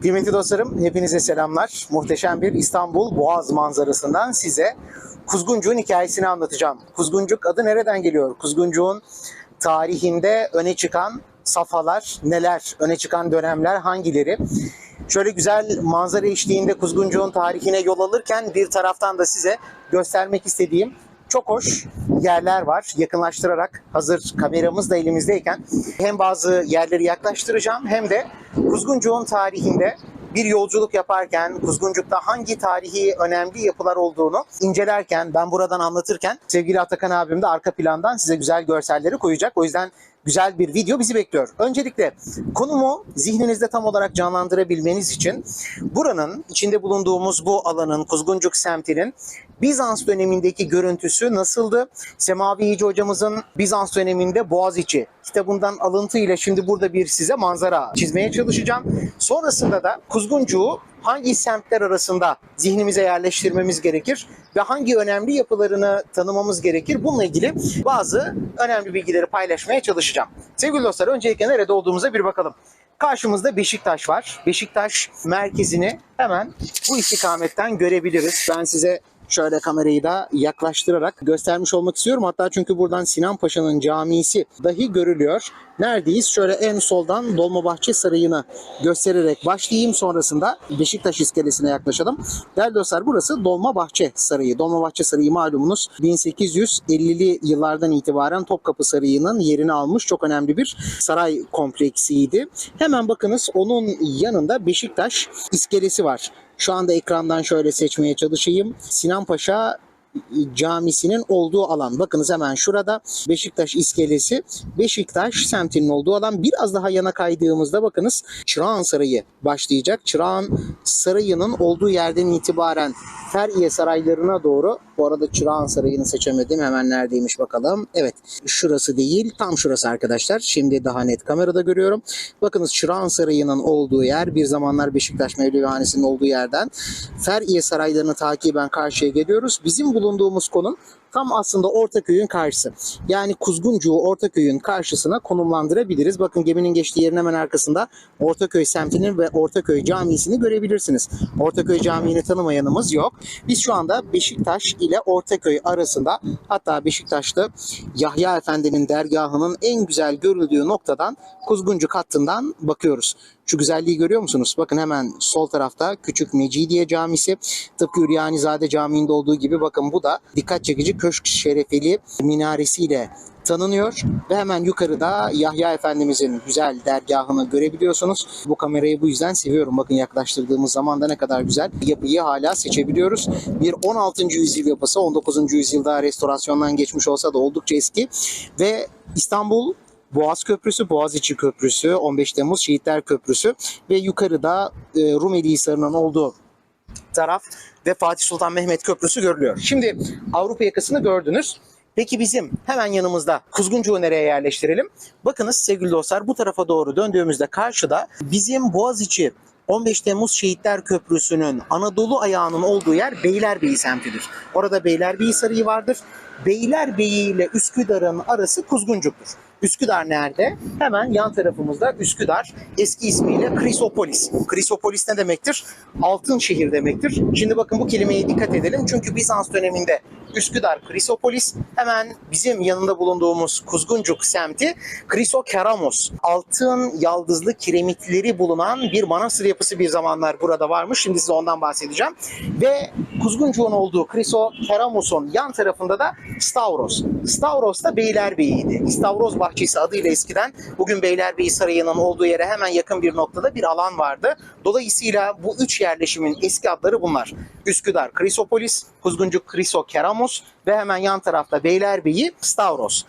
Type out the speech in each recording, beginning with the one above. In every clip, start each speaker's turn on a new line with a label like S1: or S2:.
S1: Kıymetli dostlarım, hepinize selamlar. Muhteşem bir İstanbul Boğaz manzarasından size Kuzguncuk'un hikayesini anlatacağım. Kuzguncuk adı nereden geliyor? Kuzguncuk'un tarihinde öne çıkan safhalar neler? Öne çıkan dönemler hangileri? Şöyle güzel manzara eşliğinde Kuzguncuk'un tarihine yol alırken bir taraftan da size göstermek istediğim çok hoş yerler var. Yakınlaştırarak hazır kameramız da elimizdeyken hem bazı yerleri yaklaştıracağım hem de Kuzguncuk'un tarihinde bir yolculuk yaparken Kuzguncuk'ta hangi tarihi önemli yapılar olduğunu incelerken ben buradan anlatırken sevgili Atakan abim de arka plandan size güzel görselleri koyacak. O yüzden güzel bir video bizi bekliyor. Öncelikle konumu zihninizde tam olarak canlandırabilmeniz için buranın içinde bulunduğumuz bu alanın Kuzguncuk semtinin Bizans dönemindeki görüntüsü nasıldı? Semavi Yiğici hocamızın Bizans döneminde Boğaziçi kitabından alıntı ile şimdi burada bir size manzara çizmeye çalışacağım. Sonrasında da Kuzguncuk'u hangi semtler arasında zihnimize yerleştirmemiz gerekir ve hangi önemli yapılarını tanımamız gerekir? Bununla ilgili bazı önemli bilgileri paylaşmaya çalışacağım. Sevgili dostlar öncelikle nerede olduğumuza bir bakalım. Karşımızda Beşiktaş var. Beşiktaş merkezini hemen bu istikametten görebiliriz. Ben size şöyle kamerayı da yaklaştırarak göstermiş olmak istiyorum. Hatta çünkü buradan Sinan Paşa'nın camisi dahi görülüyor. Neredeyiz? Şöyle en soldan Dolmabahçe Sarayı'nı göstererek başlayayım. Sonrasında Beşiktaş iskelesine yaklaşalım. Değerli dostlar burası Dolmabahçe Sarayı. Dolmabahçe Sarayı malumunuz 1850'li yıllardan itibaren Topkapı Sarayı'nın yerini almış çok önemli bir saray kompleksiydi. Hemen bakınız onun yanında Beşiktaş iskelesi var. Şu anda ekrandan şöyle seçmeye çalışayım. Sinan Paşa Camisi'nin olduğu alan. Bakınız hemen şurada Beşiktaş iskelesi. Beşiktaş semtinin olduğu alan. Biraz daha yana kaydığımızda bakınız Çırağan Sarayı başlayacak. Çırağan Sarayı'nın olduğu yerden itibaren Feriye Saraylarına doğru bu arada Çırağan Sarayı'nı seçemedim. Hemen neredeymiş bakalım. Evet şurası değil tam şurası arkadaşlar. Şimdi daha net kamerada görüyorum. Bakınız Çırağan Sarayı'nın olduğu yer bir zamanlar Beşiktaş Mevlevihanesi'nin olduğu yerden Feriye Saraylarını takiben karşıya geliyoruz. Bizim bulunduğumuz konum tam aslında Ortaköy'ün karşısı. Yani Kuzguncuğu Ortaköy'ün karşısına konumlandırabiliriz. Bakın geminin geçtiği yerin hemen arkasında Ortaköy semtini ve Ortaköy Camisi'ni görebilirsiniz. Ortaköy Camii'ni tanımayanımız yok. Biz şu anda Beşiktaş ile Ortaköy arasında hatta Beşiktaş'ta Yahya Efendi'nin dergahının en güzel görüldüğü noktadan Kuzguncuk hattından bakıyoruz. Şu güzelliği görüyor musunuz? Bakın hemen sol tarafta Küçük Mecidiye Camisi. Tıpkı Üryanizade Camii'nde olduğu gibi bakın bu da dikkat çekici köşk şerefeli minaresiyle tanınıyor ve hemen yukarıda Yahya Efendimizin güzel dergahını görebiliyorsunuz. Bu kamerayı bu yüzden seviyorum. Bakın yaklaştırdığımız zaman da ne kadar güzel yapıyı hala seçebiliyoruz. Bir 16. yüzyıl yapısı 19. yüzyılda restorasyondan geçmiş olsa da oldukça eski ve İstanbul Boğaz Köprüsü, Boğaziçi Köprüsü, 15 Temmuz Şehitler Köprüsü ve yukarıda e, Rumeli Hisarı'nın olduğu taraf ve Fatih Sultan Mehmet Köprüsü görülüyor. Şimdi Avrupa yakasını gördünüz. Peki bizim hemen yanımızda Kuzguncuğu nereye yerleştirelim? Bakınız sevgili dostlar bu tarafa doğru döndüğümüzde karşıda bizim Boğaziçi 15 Temmuz Şehitler Köprüsü'nün Anadolu ayağının olduğu yer Beylerbeyi semtidir. Orada Beylerbeyi Sarayı vardır. Beylerbeyi ile Üsküdar'ın arası Kuzguncuk'tur. Üsküdar nerede? Hemen yan tarafımızda Üsküdar. Eski ismiyle Krisopolis. Krisopolis ne demektir? Altın şehir demektir. Şimdi bakın bu kelimeye dikkat edelim. Çünkü Bizans döneminde Üsküdar Krisopolis hemen bizim yanında bulunduğumuz Kuzguncuk semti Krisokeramos. Altın yaldızlı kiremitleri bulunan bir manastır yapısı bir zamanlar burada varmış. Şimdi size ondan bahsedeceğim. Ve Kuzguncuk'un olduğu Krisokeramos'un yan tarafında da Stavros. Stavros da Beylerbeyi'ydi. Stavros Bahçesi adıyla eskiden bugün Beylerbeyi Sarayı'nın olduğu yere hemen yakın bir noktada bir alan vardı. Dolayısıyla bu üç yerleşimin eski adları bunlar. Üsküdar Krisopolis, Kuzguncuk Krisokeramos ve hemen yan tarafta Beylerbeyi Stavros.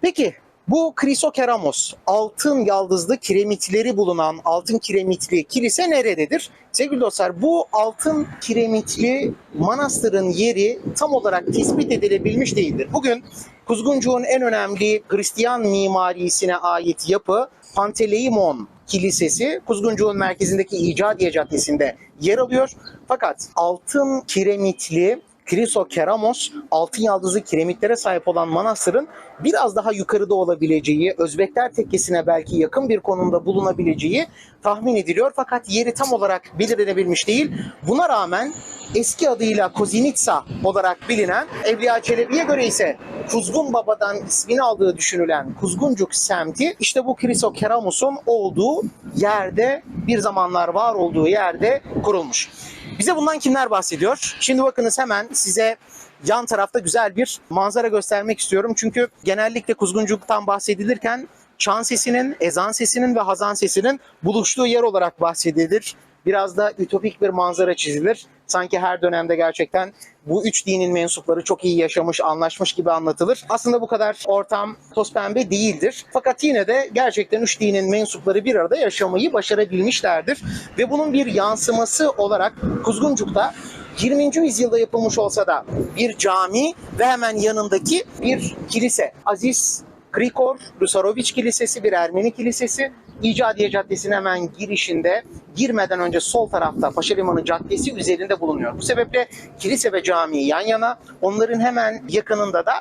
S1: Peki bu Krisokeramos, altın yaldızlı kiremitleri bulunan altın kiremitli kilise nerededir? Sevgili dostlar bu altın kiremitli manastırın yeri tam olarak tespit edilebilmiş değildir. Bugün Kuzguncuk'un en önemli Hristiyan mimarisine ait yapı Panteleimon Kilisesi Kuzguncuk'un merkezindeki İcadiye Caddesi'nde yer alıyor. Fakat altın kiremitli Krisokeramos altın yaldızlı kiremitlere sahip olan manastırın biraz daha yukarıda olabileceği, Özbekler tekkesine belki yakın bir konumda bulunabileceği tahmin ediliyor. Fakat yeri tam olarak belirlenebilmiş değil. Buna rağmen eski adıyla Kozinitsa olarak bilinen Evliya Çelebi'ye göre ise Kuzgun Baba'dan ismini aldığı düşünülen Kuzguncuk semti işte bu Krisokeramos'un olduğu yerde bir zamanlar var olduğu yerde kurulmuş. Bize bundan kimler bahsediyor? Şimdi bakınız hemen size yan tarafta güzel bir manzara göstermek istiyorum. Çünkü genellikle kuzguncuktan bahsedilirken çan sesinin, ezan sesinin ve hazan sesinin buluştuğu yer olarak bahsedilir. Biraz da ütopik bir manzara çizilir. Sanki her dönemde gerçekten bu üç dinin mensupları çok iyi yaşamış, anlaşmış gibi anlatılır. Aslında bu kadar ortam toz pembe değildir. Fakat yine de gerçekten üç dinin mensupları bir arada yaşamayı başarabilmişlerdir. Ve bunun bir yansıması olarak Kuzguncuk'ta 20. yüzyılda yapılmış olsa da bir cami ve hemen yanındaki bir kilise. Aziz Krikor, Rusaroviç Kilisesi, bir Ermeni kilisesi. İcadiye Caddesi'nin hemen girişinde girmeden önce sol tarafta Paşa Limanı Caddesi üzerinde bulunuyor. Bu sebeple kilise ve cami yan yana. Onların hemen yakınında da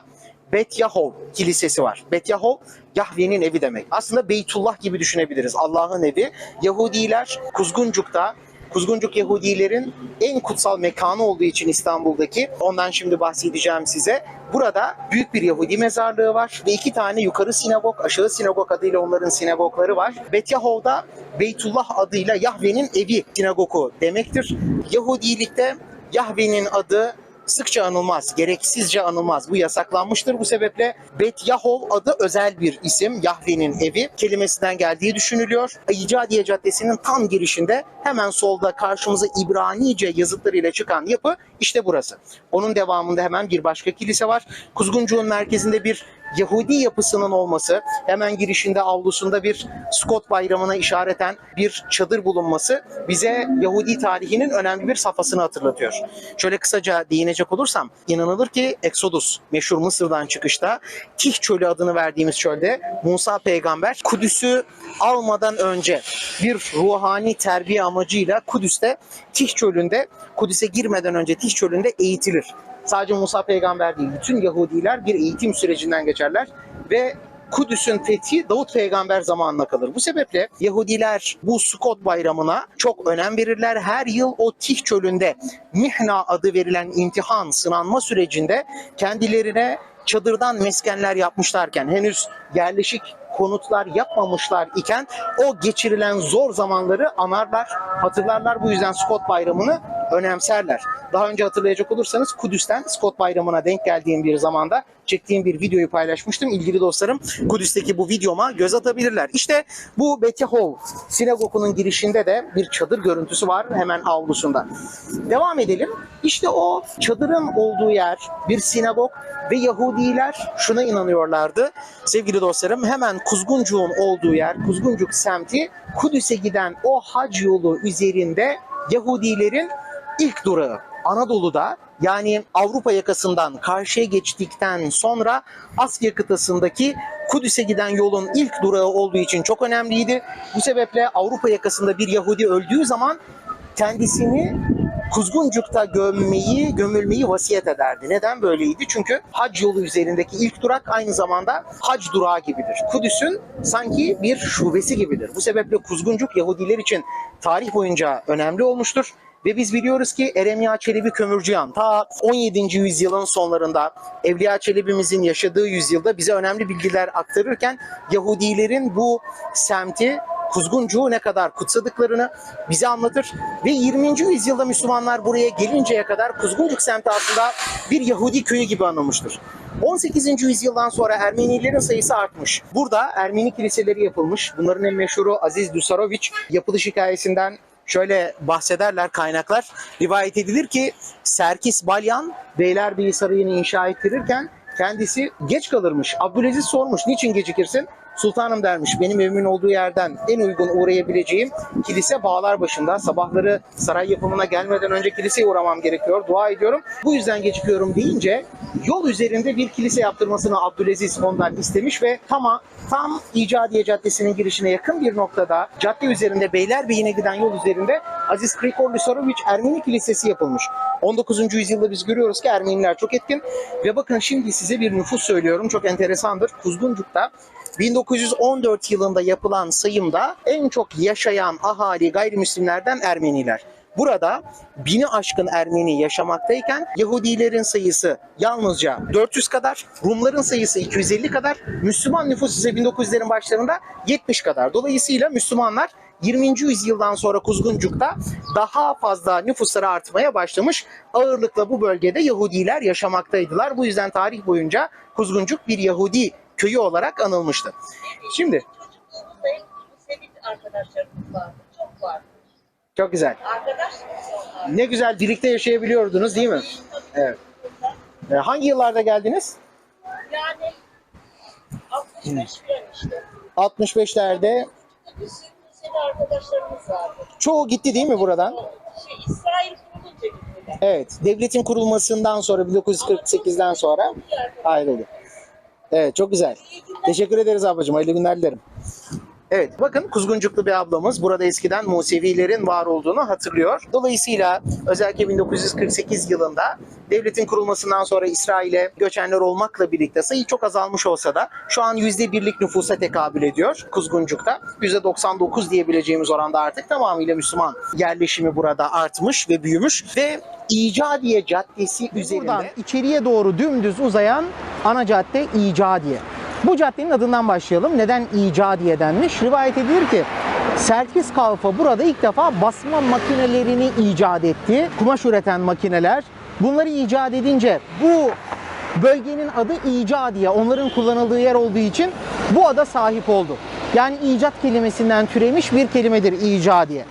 S1: Bet Kilisesi var. Bet Yahov Yahve'nin evi demek. Aslında Beytullah gibi düşünebiliriz. Allah'ın evi. Yahudiler Kuzguncuk'ta Kuzguncuk Yahudilerin en kutsal mekanı olduğu için İstanbul'daki ondan şimdi bahsedeceğim size. Burada büyük bir Yahudi mezarlığı var ve iki tane yukarı sinagog, aşağı sinagog adıyla onların sinagogları var. Bet Yahov'da Beytullah adıyla Yahve'nin evi sinagogu demektir. Yahudilikte Yahve'nin adı sıkça anılmaz, gereksizce anılmaz. Bu yasaklanmıştır. Bu sebeple Bet Yahov adı özel bir isim. Yahve'nin evi kelimesinden geldiği düşünülüyor. İcadiye Caddesi'nin tam girişinde hemen solda karşımıza İbranice yazıtlarıyla çıkan yapı işte burası. Onun devamında hemen bir başka kilise var. Kuzguncuğun merkezinde bir Yahudi yapısının olması, hemen girişinde avlusunda bir Scott bayramına işareten bir çadır bulunması bize Yahudi tarihinin önemli bir safhasını hatırlatıyor. Şöyle kısaca değinecek olursam, inanılır ki Exodus, meşhur Mısır'dan çıkışta Tih Çölü adını verdiğimiz çölde Musa peygamber Kudüs'ü almadan önce bir ruhani terbiye amacıyla Kudüs'te Tih Çölü'nde, Kudüs'e girmeden önce Tih Çölü'nde eğitilir sadece Musa peygamber değil, bütün Yahudiler bir eğitim sürecinden geçerler ve Kudüs'ün fethi Davut peygamber zamanına kalır. Bu sebeple Yahudiler bu Sukot bayramına çok önem verirler. Her yıl o Tih çölünde Mihna adı verilen imtihan, sınanma sürecinde kendilerine çadırdan meskenler yapmışlarken henüz yerleşik konutlar yapmamışlar iken o geçirilen zor zamanları anarlar, hatırlarlar. Bu yüzden Scott Bayramı'nı önemserler. Daha önce hatırlayacak olursanız Kudüs'ten Scott Bayramı'na denk geldiğim bir zamanda çektiğim bir videoyu paylaşmıştım. İlgili dostlarım Kudüs'teki bu videoma göz atabilirler. İşte bu Betihov sinagogunun girişinde de bir çadır görüntüsü var hemen avlusunda. Devam edelim. İşte o çadırın olduğu yer bir sinagog ve Yahudiler şuna inanıyorlardı. Sevgili dostlarım hemen Kuzguncuk'un olduğu yer, Kuzguncuk semti Kudüs'e giden o hac yolu üzerinde Yahudilerin ilk durağı. Anadolu'da yani Avrupa yakasından karşıya geçtikten sonra Asya kıtasındaki Kudüs'e giden yolun ilk durağı olduğu için çok önemliydi. Bu sebeple Avrupa yakasında bir Yahudi öldüğü zaman kendisini Kuzguncuk'ta gömmeyi, gömülmeyi vasiyet ederdi. Neden böyleydi? Çünkü hac yolu üzerindeki ilk durak aynı zamanda hac durağı gibidir. Kudüs'ün sanki bir şubesi gibidir. Bu sebeple Kuzguncuk Yahudiler için tarih boyunca önemli olmuştur. Ve biz biliyoruz ki Eremya Çelebi Kömürcüyan ta 17. yüzyılın sonlarında Evliya Çelebi'mizin yaşadığı yüzyılda bize önemli bilgiler aktarırken Yahudilerin bu semti Kuzguncuğu ne kadar kutsadıklarını bize anlatır. Ve 20. yüzyılda Müslümanlar buraya gelinceye kadar Kuzguncuk semti aslında bir Yahudi köyü gibi anılmıştır. 18. yüzyıldan sonra Ermenilerin sayısı artmış. Burada Ermeni kiliseleri yapılmış. Bunların en meşhuru Aziz Dusaroviç yapılış hikayesinden şöyle bahsederler kaynaklar. Rivayet edilir ki Serkis Balyan Beylerbeyi Sarayı'nı inşa ettirirken kendisi geç kalırmış. Abdülaziz sormuş niçin gecikirsin? Sultanım dermiş benim evimin olduğu yerden en uygun uğrayabileceğim kilise bağlar başında. Sabahları saray yapımına gelmeden önce kiliseye uğramam gerekiyor. Dua ediyorum. Bu yüzden gecikiyorum deyince yol üzerinde bir kilise yaptırmasını Abdülaziz ondan istemiş ve tam, tam İcadiye Caddesi'nin girişine yakın bir noktada cadde üzerinde Beylerbeyi'ne giden yol üzerinde Aziz Krikor Lisorovic Ermeni Kilisesi yapılmış. 19. yüzyılda biz görüyoruz ki Ermeniler çok etkin. Ve bakın şimdi size bir nüfus söylüyorum. Çok enteresandır. Kuzguncuk'ta 1914 yılında yapılan sayımda en çok yaşayan ahali gayrimüslimlerden Ermeniler. Burada bini aşkın Ermeni yaşamaktayken Yahudilerin sayısı yalnızca 400 kadar, Rumların sayısı 250 kadar, Müslüman nüfus ise 1900'lerin başlarında 70 kadar. Dolayısıyla Müslümanlar 20. yüzyıldan sonra Kuzguncuk'ta daha fazla nüfusları artmaya başlamış. Ağırlıkla bu bölgede Yahudiler yaşamaktaydılar. Bu yüzden tarih boyunca Kuzguncuk bir Yahudi köyü olarak anılmıştı. Şimdi
S2: arkadaşlarımız vardı. Çok vardı.
S1: çok güzel. Ne güzel birlikte yaşayabiliyordunuz değil mi? Evet. Ee, hangi yıllarda geldiniz?
S2: Yani 65 falan işte.
S1: 65'lerde.
S2: Musevi arkadaşlarımız vardı.
S1: Çoğu gitti değil mi buradan?
S2: Şey, İsrail kurulunca gittiler.
S1: Evet. Devletin kurulmasından sonra 1948'den sonra ayrıldı. Evet çok güzel. Teşekkür ederiz ablacığım. Hayırlı günler dilerim. Evet bakın Kuzguncuklu bir ablamız burada eskiden Musevilerin var olduğunu hatırlıyor. Dolayısıyla özellikle 1948 yılında devletin kurulmasından sonra İsrail'e göçenler olmakla birlikte sayı çok azalmış olsa da şu an %1'lik nüfusa tekabül ediyor Kuzguncuk'ta. %99 diyebileceğimiz oranda artık tamamıyla Müslüman yerleşimi burada artmış ve büyümüş ve İcadiye Caddesi üzerinde
S3: Buradan içeriye doğru dümdüz uzayan ana cadde İcadiye. Bu caddenin adından başlayalım. Neden İcadiye denmiş? Rivayet edilir ki Serkis Kalfa burada ilk defa basma makinelerini icat etti. Kumaş üreten makineler. Bunları icat edince bu bölgenin adı İcadiye. Onların kullanıldığı yer olduğu için bu ada sahip oldu. Yani icat kelimesinden türemiş bir kelimedir İcadiye.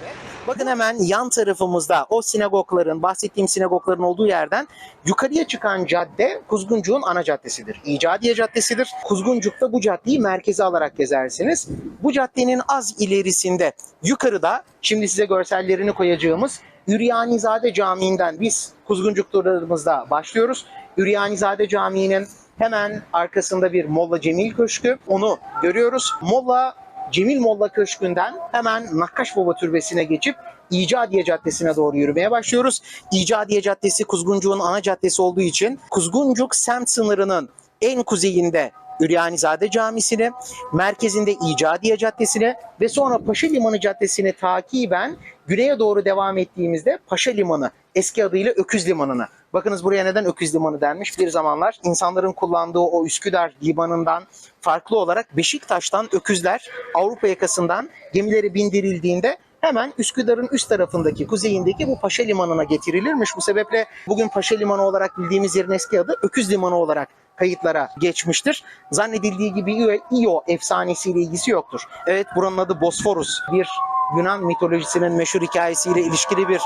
S1: Bakın hemen yan tarafımızda o sinagogların, bahsettiğim sinagogların olduğu yerden yukarıya çıkan cadde Kuzguncuk'un ana caddesidir. İcadiye Caddesi'dir. Kuzguncuk'ta bu caddeyi merkeze alarak gezersiniz. Bu caddenin az ilerisinde yukarıda şimdi size görsellerini koyacağımız Üryanizade Camii'nden biz Kuzguncuk turlarımızda başlıyoruz. Üryanizade Camii'nin hemen arkasında bir Molla Cemil Köşkü. Onu görüyoruz. Molla Cemil Molla Köşkü'nden hemen Nakkaş Baba Türbesi'ne geçip İcadiye Caddesi'ne doğru yürümeye başlıyoruz. İcadiye Caddesi Kuzguncuk'un ana caddesi olduğu için Kuzguncuk semt sınırının en kuzeyinde Üryanizade Camisi'ni, merkezinde İcadiye Caddesi'ni ve sonra Paşa Limanı Caddesi'ni takiben güneye doğru devam ettiğimizde Paşa Limanı, eski adıyla Öküz Limanı'na. Bakınız buraya neden Öküz Limanı denmiş? Bir zamanlar insanların kullandığı o Üsküdar limanından farklı olarak Beşiktaş'tan öküzler Avrupa yakasından gemileri bindirildiğinde hemen Üsküdar'ın üst tarafındaki, kuzeyindeki bu Paşa Limanı'na getirilirmiş. Bu sebeple bugün Paşa Limanı olarak bildiğimiz yerin eski adı Öküz Limanı olarak kayıtlara geçmiştir. Zannedildiği gibi İo efsanesiyle ilgisi yoktur. Evet buranın adı Bosforus. Bir Yunan mitolojisinin meşhur hikayesiyle ilişkili bir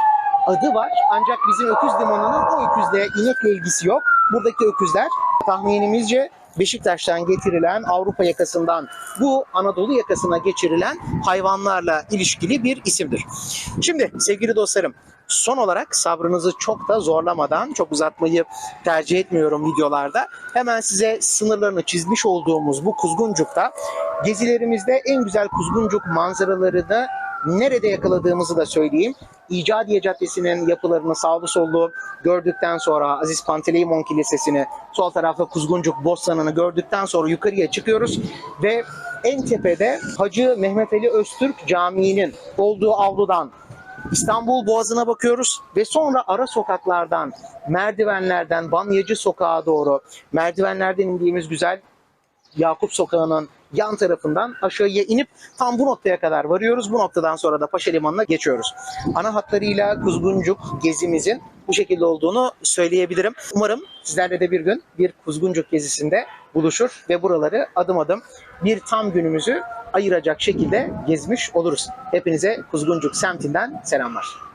S1: adı var. Ancak bizim öküz limanının o öküzle inekle ilgisi yok. Buradaki öküzler tahminimizce Beşiktaş'tan getirilen Avrupa yakasından bu Anadolu yakasına geçirilen hayvanlarla ilişkili bir isimdir. Şimdi sevgili dostlarım son olarak sabrınızı çok da zorlamadan çok uzatmayı tercih etmiyorum videolarda. Hemen size sınırlarını çizmiş olduğumuz bu Kuzguncuk'ta gezilerimizde en güzel Kuzguncuk manzaralarını nerede yakaladığımızı da söyleyeyim. İcadiye Caddesi'nin yapılarını sağlı sollu gördükten sonra Aziz Panteleimon Kilisesi'ni, sol tarafta Kuzguncuk Bostanı'nı gördükten sonra yukarıya çıkıyoruz ve en tepede Hacı Mehmet Ali Öztürk Camii'nin olduğu avludan İstanbul Boğazı'na bakıyoruz ve sonra ara sokaklardan, merdivenlerden Banyacı Sokağa doğru, merdivenlerden indiğimiz güzel Yakup Sokağı'nın yan tarafından aşağıya inip tam bu noktaya kadar varıyoruz. Bu noktadan sonra da Paşa Limanı'na geçiyoruz. Ana hatlarıyla Kuzguncuk gezimizin bu şekilde olduğunu söyleyebilirim. Umarım sizlerle de bir gün bir Kuzguncuk gezisinde buluşur ve buraları adım adım bir tam günümüzü ayıracak şekilde gezmiş oluruz. Hepinize Kuzguncuk semtinden selamlar.